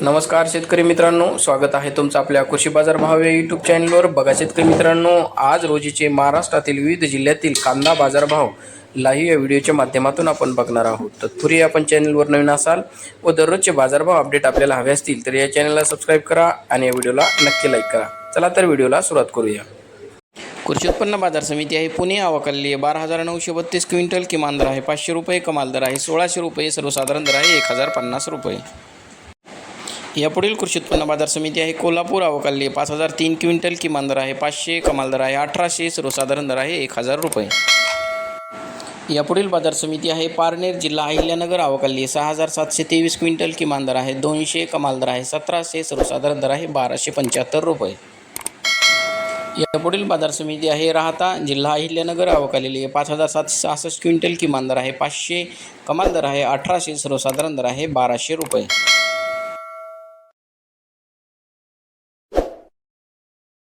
नमस्कार शेतकरी मित्रांनो स्वागत आहे तुमचं आपल्या कृषी बाजार भाव या यूट्यूब चॅनलवर बघा शेतकरी मित्रांनो आज रोजीचे महाराष्ट्रातील विविध जिल्ह्यातील कांदा बाजारभाव लाईव्ह या व्हिडिओच्या माध्यमातून आपण बघणार आहोत. तत्पूर्वी आपण चॅनलवर नवीन असाल व दररोजचे बाजारभाव अपडेट आपल्याला हवे असतील तर या चॅनलला सबस्क्राईब करा आणि या व्हिडिओला नक्की लाईक करा. चला तर व्हिडिओला सुरुवात करूया. कृषी उत्पन्न बाजार समिती आहे पुणे आवकल्ली आहे बारा हजार नऊशे बत्तीस क्विंटल किमान दर आहे पाचशे रुपये कमाल दर आहे सोळाशे रुपये सर्वसाधारण दर आहे एक हजार पन्नास रुपये. यापुढील कृषी उत्पन्न बाजार समिती आहे. कोल्हापूर अवकाली पाच हजार तीन क्विंटल किमान दर आहे. पाचशे कमाल दर आहे. अठराशे सर्वसाधारण दर आहे. एक हजार रुपये. यापुढील बाजार समिती आहे. पारनेर जिल्हा अहिल्यानगर अवकाली सहा हजार सातशे तेवीस क्विंटल किमान दर आहे. दोनशे कमाल दर आहे. सतराशे सर्वसाधारण दर आहे. बाराशे पंच्याहत्तर रुपये. यापुढील बाजार समिती आहे. राहता जिल्हा अहिल्यानगर अवकालेली आहे पाच हजार सातशे सहासष्ट क्विंटल किमान दर आहे. पाचशे कमाल दर आहे. अठराशे सर्वसाधारण दर आहे. बाराशे रुपये.